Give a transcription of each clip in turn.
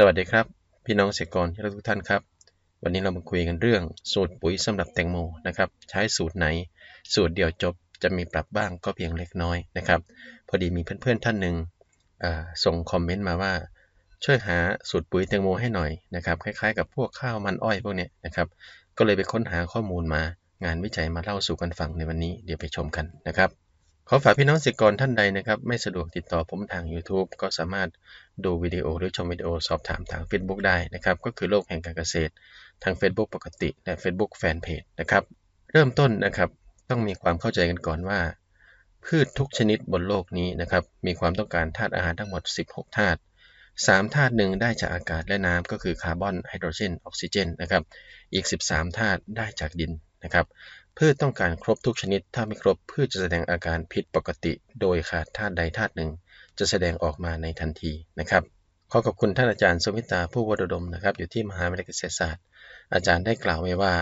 สวัสดีครับ พี่น้องเกษตรกรที่รักทุกท่านครับ วันนี้เรามาคุยกันเรื่อง สูตรปุ๋ยสำหรับแตงโมนะครับ ใช้สูตรไหน สูตรเดียวจบจะมีปรับบ้างก็เพียงเล็กน้อยนะครับ พอดีมีเพื่อนๆท่านหนึ่งส่งคอมเมนต์มาว่า ช่วยหาสูตรปุ๋ยแตงโมให้หน่อยนะครับคล้ายๆ กับพวกข้าวมันอ้อยพวกนี้นะครับก็เลยไปค้นหาข้อมูลมางานวิจัยมาเล่าสู่กันฟังในวันนี้เดี๋ยวไปชมกันนะครับ ขอฝากพี่น้องเกษตรกรท่านใดนะครับไม่สะดวกติดต่อผมทาง YouTube ก็สามารถดูวิดีโอหรือชมวิดีโอสอบถามทาง Facebook ได้นะครับก็คือโลกแห่งการเกษตร ทาง Facebook ปกติ และ Facebook Fanpage นะครับเริ่มต้นนะครับต้องมีความเข้าใจกันก่อนว่า พืชทุกชนิดบนโลกนี้นะครับมีความต้องการธาตุอาหารทั้งหมด 16 ธาตุ3ธาตุหนึ่งได้จากอากาศและน้ำก็คือคาร์บอนไฮโดรเจนออกซิเจนนะครับอีก 13 ธาตุได้จากดินนะครับ พืชต้องการครบทุกชนิด ถ้าไม่ครบพืชจะแสดงอาการผิดปกติ โดยขาดธาตุใดธาตุหนึ่ง จะแสดงออกมาในทันทีนะครับ ขอขอบคุณท่านอาจารย์สมิตาผู้วดดมนะครับ อยู่ที่มหาวิทยาลัยเกษตรศาสตร์ อาจารย์ได้กล่าวไว้ว่า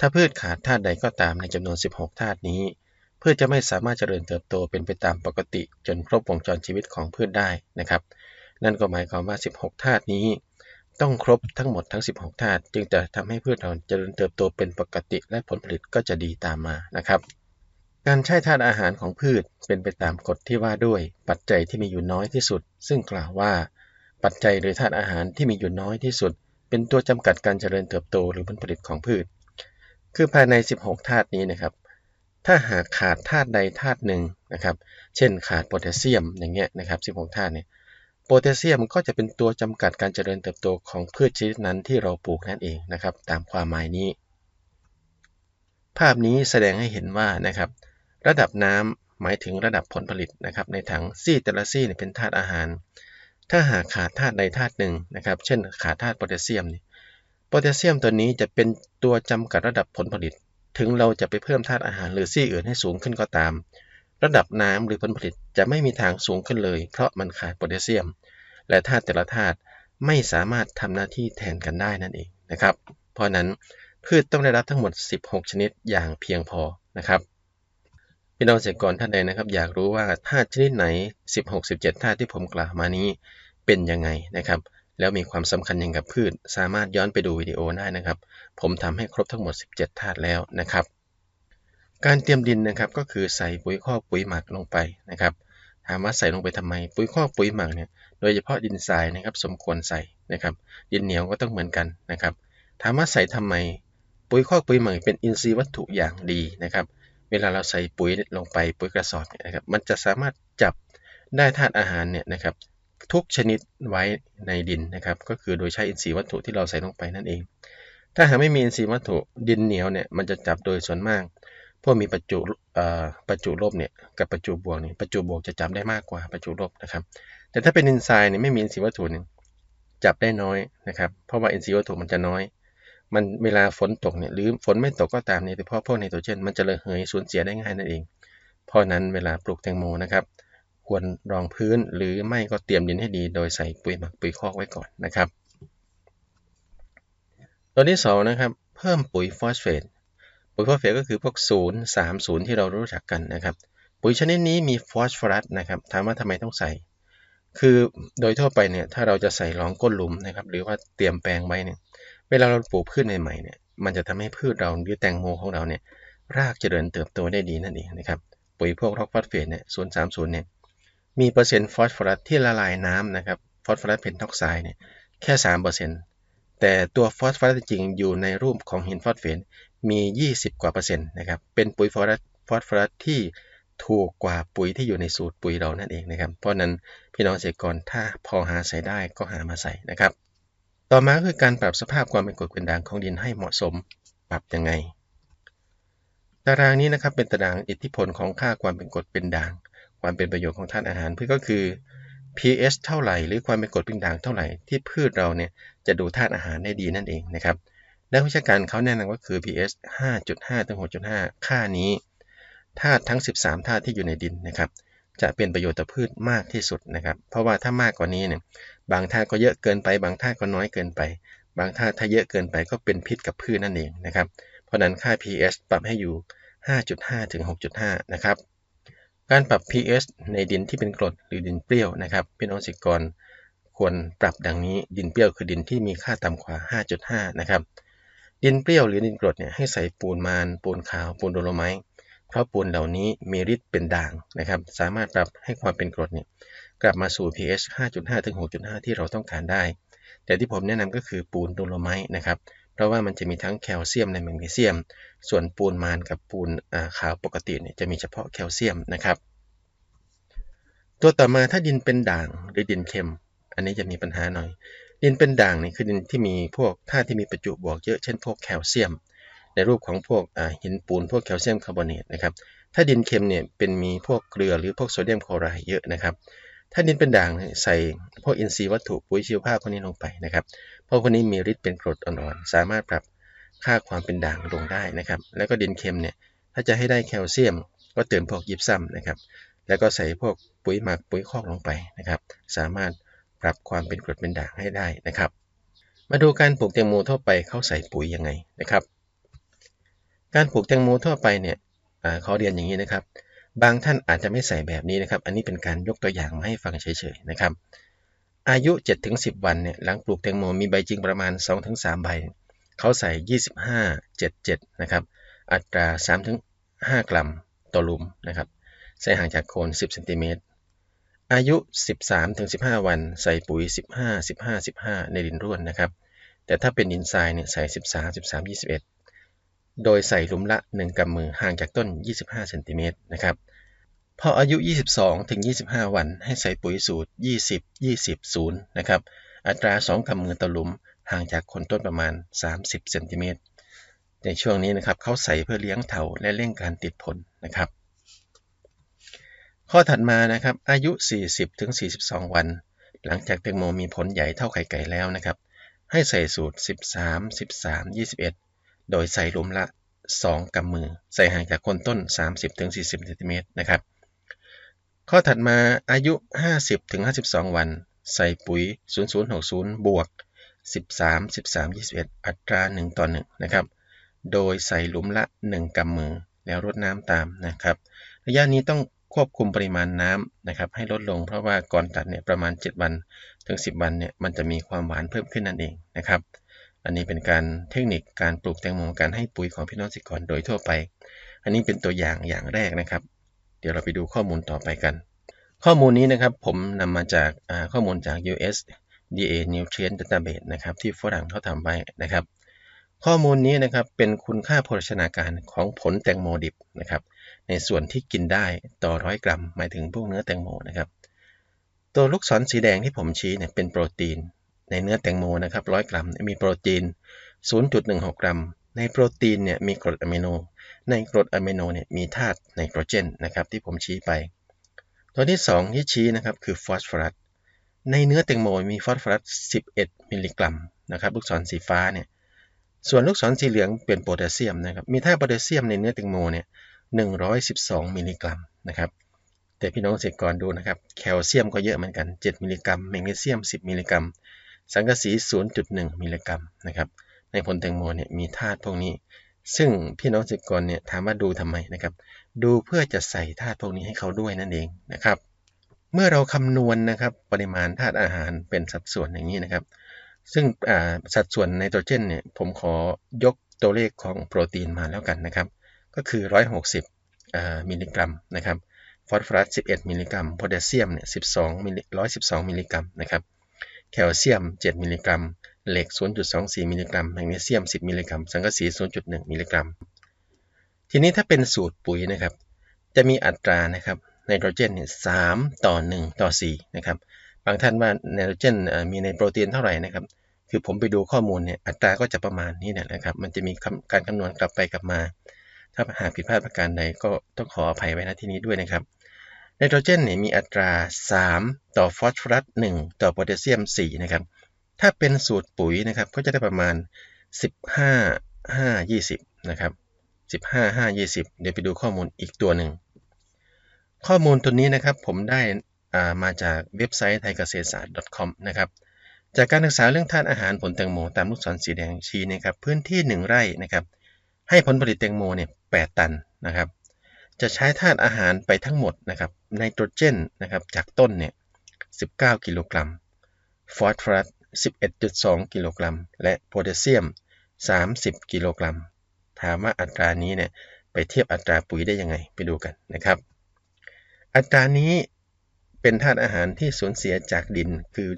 ถ้าพืชขาดธาตุใดก็ตามในจำนวน 16ธาตุนี้ พืชจะไม่สามารถเจริญเติบโตเป็นไปตามปกติ จนครบวงจรชีวิตของพืชได้นะครับ นั่นก็หมายความว่า 16ธาตุนี้ ต้องครบทั้งหมดทั้ง 16 ธาตุจึงจะทำให้พืชเราเจริญเติบโตเป็นปกติและผลผลิตก็จะดีตามมานะครับ การใช้ธาตุอาหารของพืชเป็นไปตามกฎที่ว่าด้วย ปัจจัยที่มีอยู่น้อยที่สุด ซึ่งกล่าวว่า ปัจจัยหรือธาตุอาหารที่มีอยู่น้อยที่สุด เป็นตัวจำกัดการเจริญเติบโตหรือผลผลิตของพืช คือภายใน 16 ธาตุนี้นะครับ ถ้าหากขาดธาตุใดธาตุหนึ่งนะครับ เช่น ขาดโพแทสเซียมอย่างเงี้ยนะครับ 16 ธาตุเนี่ย พแทสเซียมก็จะเป็นตัวจำกัดการเจริญเติบโตของพืชชนิดนั้นที่เราปลูกนั่นเองนะครับ ตามความหมายนี้ ภาพนี้แสดงให้เห็นว่านะครับ ระดับน้ำหมายถึงระดับผลผลิตนะครับ ในถังซี่แต่ละซี่เป็นธาตุอาหาร ถ้าหากขาดธาตุใดธาตุหนึ่งนะครับ เช่น ขาดธาตุโพแทสเซียมโพแทสเซียมตัวนี้จะเป็นตัวจำกัดระดับผลผลิต ถึงเราจะไปเพิ่มธาตุอาหารหรือซี่อื่นให้สูงขึ้นก็ตาม ระดับน้ำหรือผลผลิตจะไม่มีทางสูงขึ้นเลย เพราะมันขาดโพแทสเซียม และธาตุแต่ละธาตุไม่สามารถทำหน้าที่แทนกันได้นั่นเองนะครับ เพราะนั้นพืชต้องได้รับทั้งหมด 16 ชนิดอย่างเพียงพอนะครับพี่น้องเกษตรกรท่านใดนะครับ อยากรู้ว่าธาตุชนิดไหน 16-17ธาตุที่ผมกล่าวมานี้เป็นยังไงนะครับ แล้วมีความสำคัญยังกับพืช สามารถย้อนไปดูวิดีโอได้นะครับ ผมทำให้ครบทั้งหมด 17 ธาตุแล้วนะครับ การเตรียมดินนะครับก็คือใส่ปุ๋ยคอกปุ๋ยหมักลงไปนะครับถามว่าใส่ลงไปทำไม ปุ๋ยคอกปุ๋ยหมักเนี่ยโดยเฉพาะดินทรายนะครับสมควรใส่นะครับ ดินเหนียวก็ต้องเหมือนกันนะครับ ถามว่าใส่ทำไม ปุ๋ยคอกปุ๋ยหมักเป็นอินทรีย์วัตถุอย่างดีนะครับ เวลาเราใส่ปุ๋ยลงไปปุ๋ยกระสอบเนี่ยนะครับมันจะสามารถจับได้ธาตุอาหารเนี่ยนะครับทุกชนิดไว้ในดินนะครับ ก็คือโดยใช้อินทรีย์วัตถุที่เราใส่ลงไปนั่นเอง ถ้าหากไม่มีอินทรีย์วัตถุดินเหนียวเนี่ยมันจะจับโดยส่วนมาก พวกมีประจุประจุลบเนี่ยกับประจุบวกเนี่ยประจุบวกจะจับได้มากกว่าประจุลบนะครับ แต่ถ้าเป็นอินไซด์เนี่ยไม่มีอินทรีย์วัตถุเนี่ยจับได้น้อยนะครับ เพราะว่าอินทรีย์วัตถุมันจะน้อย มันเวลาฝนตกเนี่ยหรือฝนไม่ตกก็ตามเนี่ยโดยเฉพาะพวกไนโตรเจนมันจะระเหยสูญเสียได้ง่ายนั่นเอง เพราะนั้นเวลาปลูกแตงโมนะครับ ควรรองพื้นหรือไม่ก็เตรียมดินให้ดี โดยใส่ปุ๋ยหมักปุ๋ยคอกไว้ก่อนนะครับ ตัวที่2นะครับ เพิ่มปุ๋ยฟอสเฟต ปุ๋ยฟอสเฟตก็คือพวก 0 3 0 ที่เรารู้จักกันนะครับ ปุ๋ยชนิดนี้มีฟอสฟอรัสนะครับ ถามว่าทำไมต้องใส่ คือโดยทั่วไปเนี่ย ถ้าเราจะใส่รองก้นหลุมนะครับ หรือว่าเตรียมแปลงไว้เนี่ย เวลาเราปลูกพืชใหม่ๆเนี่ย มันจะทำให้พืชเราหรือแตงโมของเราเนี่ย รากเจริญเติบโตได้ดีนั่นเองนะครับ ปุ๋ยพวกร็อกฟอสเฟตเนี่ยศูนย์สามศูนย์เนี่ย มีเปอร์เซ็นต์ฟอสฟอรัสที่ละลายน้ำนะครับ ฟอสฟอรัสเพนท็อกไซด์เนี่ย แค่สามเปอร์เซ็นต์แต่ตัวฟอสฟอรัสจริงอยู่ในรูปของหินฟอสเฟต มี 20 กว่าเปอร์เซ็นต์นะครับ เป็นปุ๋ยฟอสฟอสฟอรัสที่ถูกกว่าปุ๋ยที่อยู่ในสูตรปุ๋ยเรานั่นเองนะครับ เพราะนั้นพี่น้องเกษตรกรถ้าพอหาใส่ได้ก็หามาใส่นะครับ ต่อมาคือการปรับสภาพความเป็นกรดเป็นด่างของดินให้เหมาะสมปรับยังไง ตารางนี้นะครับเป็นตารางอิทธิพลของค่าความเป็นกรดเป็นด่าง ความเป็นประโยชน์ของธาตุอาหารเพื่อก็คือ pH เท่าไหร่ หรือความเป็นกรดเป็นด่างเท่าไหร่ที่พืชเราเนี่ยจะดูธาตุอาหารได้ดีนั่นเองนะครับ นักวิชาการเขาแนะนำว่าคือ pH 5.5 ถึง 6.5 ค่านี้ธาตุทั้ง 13 ธาตุที่อยู่ในดินนะครับ จะเป็นประโยชน์ต่อพืชมากที่สุดนะครับ เพราะว่าถ้ามากกว่านี้เนี่ยบางธาตุก็เยอะเกินไป บางธาตุก็น้อยเกินไป บางธาตุถ้าเยอะเกินไปก็เป็นพิษกับพืชนั่นเองนะครับ เพราะนั้นค่า pH ปรับให้อยู่ 5.5 ถึง 6.5 นะครับ การปรับ pH ในดินที่เป็นกรดหรือดินเปรี้ยวนะครับพี่น้องสิกรควรปรับดังนี้ดินเปรี้ยวคือดินที่มีค่าต่ำกว่า 5.5 นะครับ ดินเปรี้ยวหรือดินกรดเนี่ยให้ใส่ปูนมานปูนขาวปูนโดโลไมต์เพราะปูนเหล่านี้มีฤทธิ์เป็นด่างนะครับ สามารถปรับให้ความเป็นกรดเนี่ยกลับมาสู่ pH 5.5 ถึง 6.5 ที่เราต้องการได้ แต่ที่ผมแนะนำก็คือปูนโดโลไมต์นะครับ เพราะว่ามันจะมีทั้งแคลเซียมและแมกนีเซียม ส่วนปูนมานกับปูนขาวปกติเนี่ยจะมีเฉพาะแคลเซียมนะครับ ตัวต่อมาถ้าดินเป็นด่างหรือดินเค็ม อันนี้จะมีปัญหาหน่อย ดินเป็นด่างนี่คือดินที่มีพวกธาตุที่มีประจุบวกเยอะเช่นพวกแคลเซียม ในรูปของพวกหินปูนพวกแคลเซียมคาร์บอเนตนะครับถ้าดินเค็มเนี่ยเป็นมีพวกเกลือหรือพวกโซเดียมคลอไรด์เยอะนะครับถ้าดินเป็นด่างใส่พวกอินทรีย์วัตถุปุ๋ยชีวภาพพวกนี้ลงไปนะครับเพราะพวกนี้มีฤทธิ์เป็นกรดอ่อนๆสามารถปรับค่าความเป็นด่างลงได้นะครับ แล้วก็ดินเค็มเนี่ยถ้าจะให้ได้แคลเซียม ก็เติมพวกยิบซ้ำนะครับ แล้วก็ใส่พวกปุ๋ยหมักปุ๋ยคอกลงไปนะครับ สามารถ ปรับความเป็นกรดเป็นด่างให้ได้นะครับ มาดูการปลูกแตงโมทั่วไปเขาใส่ปุ๋ยยังไงนะครับ การปลูกแตงโมทั่วไปเนี่ยเขาเรียนอย่างนี้นะครับ บางท่านอาจจะไม่ใส่แบบนี้นะครับ อันนี้เป็นการยกตัวอย่างมาให้ฟังเฉยๆนะครับ อายุ 7-10 วันเนี่ยหลังปลูกแตงโมมีใบจริงประมาณ 2-3 ใบ เขาใส่ 25 77 นะครับ อัตรา 3-5 กรัมต่อลุมนะครับใส่ห่างจากโคน 10 เซนติเมตร อายุ 13-15 วัน ใส่ปุ๋ย 15 15 15 ในดินร่วนนะครับ แต่ถ้าเป็นดินทรายเนี่ยใส่ 13 13 21 โดยใส่หลุมละ 1กำมือห่างจากต้น 25เซนติเมตรนะครับ พออายุ 22-25 วัน ให้ใส่ปุ๋ยสูตร 20 20 0 นะครับ อัตรา 2กำมือต่อหลุมห่างจากคนต้นประมาณ 30เซนติเมตรในช่วงนี้นะครับเขาใส่เพื่อเลี้ยงเถาและเร่งการติดผลนะครับ ข้อถัดมานะครับอายุ 40ถึง42 วัน หลังจากแตงโมมีผลใหญ่เท่าไข่ไก่แล้วนะครับ ให้ใส่สูตร 13 13 21 โดยใส่หลุมละ 2กำมือ ใส่ห่างจากคนต้น 30-40เซนติเมตรนะครับ ข้อถัดมาอายุ 50-52 วัน ใส่ปุ๋ย 0060 บวก 13 13 21 อัตรา 1 ต่อ 1 นะครับ โดยใส่หลุมละ 1กำมือ แล้วรดน้ำตามนะครับ ระยะนี้ต้อง ควบคุมปริมาณน้ำนะครับให้ลดลงเพราะว่าก่อนตัดเนี่ยประมาณ 7 วันถึง 10 วันเนี่ยมันจะมีความหวานเพิ่มขึ้นนั่นเองนะครับอันนี้เป็นการเทคนิคการปลูกแตงโมการให้ปุ๋ยของพี่น้องเกษตรกรโดยทั่วไป อันนี้เป็นตัวอย่างอย่างแรกนะครับ เดี๋ยวเราไปดูข้อมูลต่อไปกัน ข้อมูลนี้นะครับผมนำมาจากข้อมูลจาก US DA Nutrient Database นะครับที่ฝรั่งเขาทำไว้นะครับ ข้อมูลนี้นะครับเป็นคุณค่าโภชนาการของผลแตงโมดิบนะครับ ในส่วนที่กินได้ต่อร้อยกรัม หมายถึงพวกเนื้อแตงโมนะครับ ตัวลูกศรสีแดงที่ผมชี้เนี่ยเป็นโปรตีน ในเนื้อแตงโมนะครับร้อยกรัมมีโปรตีน 0.16 กรัม ในโปรตีนเนี่ยมีกรดอะมิโน ในกรดอะมิโนเนี่ยมีธาตุไนโตรเจนนะครับที่ผมชี้ไป ตัวที่ 2 ที่ชี้นะครับคือฟอสฟอรัส ในเนื้อแตงโมมีฟอสฟอรัส 11 มิลลิกรัมนะครับลูกศรสีฟ้าเนี่ยส่วนลูกศรสีเหลืองเป็นโพแทสเซียมนะครับ มีธาตุโพแทสเซียมในเนื้อแตงโมเนี่ย 112 มิลลิกรัมนะครับแต่พี่น้องเกษตรกรดูนะครับแคลเซียมก็เยอะเหมือนกัน 7 มิลลิกรัมแมกนีเซียม 10 มิลลิกรัม สังกะสี 0.1 มิลลิกรัมนะครับในผลแตงโมเนี่ยมีธาตุพวกนี้ ซึ่งพี่น้องเกษตรกรเนี่ยถามว่าดูทำไมนะครับดูเพื่อจะใส่ธาตุพวกนี้ให้เขาด้วยนั่นเองนะครับเมื่อเราคำนวณนะครับปริมาณธาตุอาหารเป็นสัดส่วนอย่างนี้นะครับ ซึ่งสัดส่วนไนโตรเจนเนี่ยผมขอยกตัวเลขของโปรตีนมาแล้วกันนะครับ ก็คือ 160มิลลิกรัมนะครับฟอสฟอรัส 11 มิลลิกรัมโพแทสเซียมเนี่ย12มิลลิ112 มิลลิกรัมนะครับแคลเซียม 7 มิลลิกรัมเหล็ก 0.24 มิลลิกรัมแมกนีเซียม 10 มิลลิกรัม สังกะสี 0.1 มิลลิกรัม ทีนี้ถ้าเป็นสูตรปุ๋ยนะครับ จะมีอัตรานะครับไนโตรเจนเนี่ย3ต่อ 1 ต่อ 4 นะครับ บางท่านว่าไนโตรเจนมีในโปรตีนเท่าไหร่นะครับ คือผมไปดูข้อมูลเนี่ยอัตราก็จะประมาณนี้นะครับ มันจะมีการคำนวณกลับไปกลับมา ถ้าหากผิดพลาดประการใดก็ต้องขออภัยไว้ณที่นี้ด้วยนะครับไนโตรเจนเนี่ยมีอัตรา 3 ต่อฟอสฟอรัส 1 ต่อโพแทสเซียม 4 นะครับ ถ้าเป็นสูตรปุ๋ยนะครับก็จะได้ประมาณ 15 5 20 นะครับ 15 5 20 เดี๋ยวไปดูข้อมูลอีกตัวหนึ่ง ข้อมูลตัวนี้นะครับผมได้มาจากเว็บไซต์ไทยเกษตรศาสตร์ .com นะครับ จากการศึกษาเรื่องธาตุอาหารผลแตงโมตามลูกศรสีแดงชี้นะครับ พื้นที่ 1 ไร่นะครับ ให้ผลผลิตแตงโมเนี่ย8ตันนะครับ จะใช้ธาตุอาหารไปทั้งหมดนะครับไนโตรเจนนะครับจากต้นเนี่ย19 กิโลกรัม ฟอสฟอรัส 11.2 กิโลกรัม และโพแทสเซียม 30 กิโลกรัม ถามว่าอัตรานี้เนี่ยไปเทียบอัตราปุ๋ยได้ยังไงไปดูกันนะครับ อัตรานี้เป็นธาตุอาหารที่สูญเสียจากดินคือ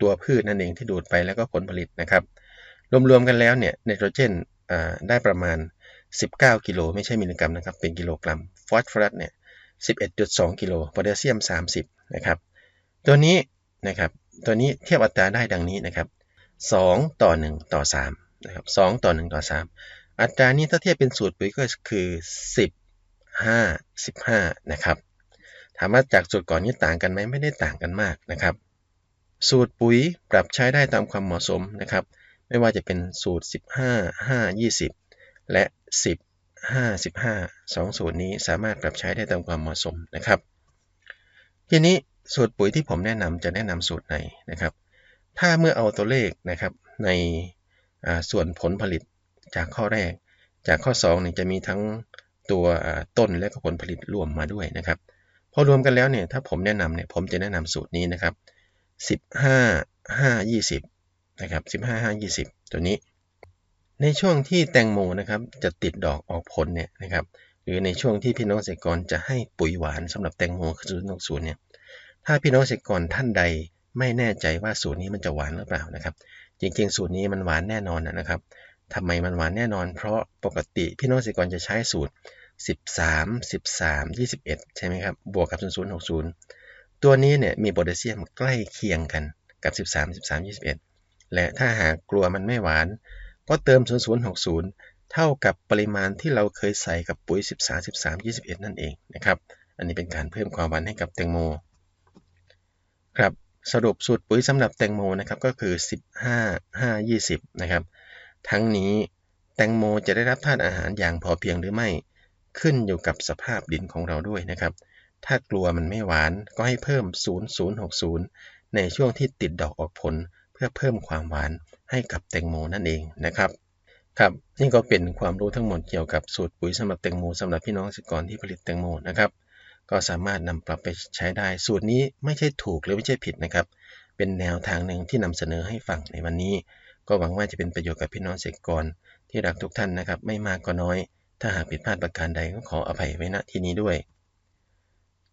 ตัวพืชนั่นเองที่ดูดไปแล้วก็ผลผลิตนะครับ รวมๆกันแล้วเนี่ยไนโตรเจน ได้ประมาณ 19 กิโลไม่ใช่มิลลิกรัมนะครับ เป็นกิโลกรัม ฟอสฟอรัสเนี่ย 11.2 กิโลโพแทสเซียม 30 นะครับ ตัวนี้นะครับ ตัวนี้เทียบอัตราได้ดังนี้นะครับ 2 ต่อ 1 ต่อ 3 นะครับ 2 ต่อ 1 ต่อ 3 อัตรานี้ถ้าเทียบเป็นสูตรปุ๋ยก็คือ 10 5 15 นะครับถามว่าจากสูตรก่อนนี้ต่างกันไหมไม่ได้ต่างกันมากนะครับ สูตรปุ๋ยปรับใช้ได้ตามความเหมาะสมนะครับ ไม่ว่าจะเป็นสูตร 15 5 20 และ 10 5 15 2 สูตรนี้สามารถปรับใช้ได้ตามความเหมาะสมนะครับ ทีนี้สูตรปุ๋ยที่ผมแนะนำจะแนะนำสูตรไหนนะครับ ถ้าเมื่อเอาตัวเลขนะครับในส่วนผลผลิตจากข้อแรก จากข้อ2เนี่ยจะมีทั้งตัวต้นและก็ผลผลิตรวมมาด้วยนะครับพอรวมกันแล้วเนี่ยถ้าผมแนะนำเนี่ยผมจะแนะนำสูตรนี้นะครับ 15 5 20 นะครับ15 5 20 ตัวนี้ ในช่วงที่แตงโมนะครับจะติดดอกออกผลเนี่ยนะครับหรือในช่วงที่พี่น้องเกษตรกรจะให้ปุ๋ยหวานสำหรับแตงโมคือสูตรศูนย์เนี่ยถ้าพี่น้องเกษตรกรท่านใดไม่แน่ใจว่าสูตรนี้มันจะหวานหรือเปล่านะครับ จริงๆ สูตรนี้มันหวานแน่นอนนะครับทำไมมันหวานแน่นอน เพราะปกติพี่น้องเกษตรกรจะใช้สูตร 13 13 21 ใช่ไหมครับ บวกกับ 0060 ตัวนี้เนี่ยมีโพแทสเซียมใกล้เคียงกันกับ 13 13 21 และถ้าหากกลัวมันไม่หวาน ก็เติม 0060 เท่ากับปริมาณที่เราเคยใส่กับปุ๋ย 13 13 21 นั่นเองนะครับ อันนี้เป็นการเพิ่มความหวานให้กับแตงโม ครับ สรุปสูตรปุ๋ยสำหรับแตงโมนะครับก็คือ 15 5 20 นะครับ ทั้งนี้แตงโมจะได้รับธาตุอาหารอย่างพอเพียงหรือไม่ ขึ้นอยู่กับสภาพดินของเราด้วยนะครับ ถ้ากลัวมันไม่หวานก็ให้เพิ่ม 0060 ในช่วงที่ติดดอกออกผล เพื่อเพิ่มความหวานให้กับแตงโมนั่นเองนะครับครับนี่ก็เป็นความรู้ทั้งหมดเกี่ยวกับสูตรปุ๋ยสำหรับแตงโมสำหรับพี่น้องเกษตรกรที่ผลิตแตงโมนะครับ ก็สามารถนำปรับไปใช้ได้สูตรนี้ไม่ใช่ถูกหรือไม่ใช่ผิดนะครับ เป็นแนวทางหนึ่งที่นำเสนอให้ฟังในวันนี้ ก็หวังว่าจะเป็นประโยชน์กับพี่น้องเกษตรกรที่รักทุกท่านนะครับ ไม่มากก็น้อย ถ้าหากผิดพลาดประการใดก็ขออภัยไว้ณที่นี้ด้วย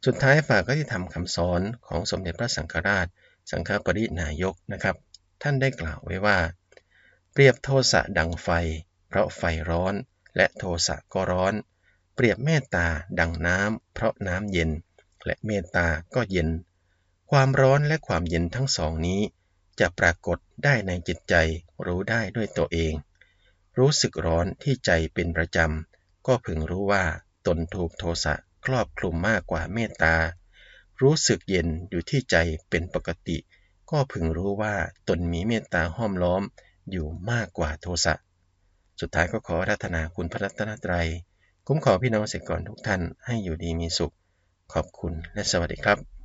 สุดท้ายฝากก็ที่ทำคำสอนของสมเด็จพระสังฆราช สังฆปรินายกนะครับ ท่านได้กล่าวไว้ว่า เปรียบโทสะดังไฟ เพราะไฟร้อน และโทสะก็ร้อน เปรียบเมตตาดังน้ำเพราะน้ำเย็น และเมตตาก็เย็น ความร้อนและความเย็นทั้งสองนี้ จะปรากฏได้ในจิตใจรู้ได้ด้วยตัวเอง รู้สึกร้อนที่ใจเป็นประจำ ก็พึงรู้ว่าตนถูกโทสะครอบคลุมมากกว่าเมตตา รู้สึกเย็นอยู่ที่ใจเป็นปกติ ก็พึงรู้ว่าตนมีเมตตาห้อมล้อมอยู่มากกว่าโทสะ สุดท้ายก็ขอรัตนาคุณพระรัตนตรัย คุ้มขอพี่น้องเกษตรกรทุกท่านให้อยู่ดีมีสุข ขอบคุณและสวัสดีครับ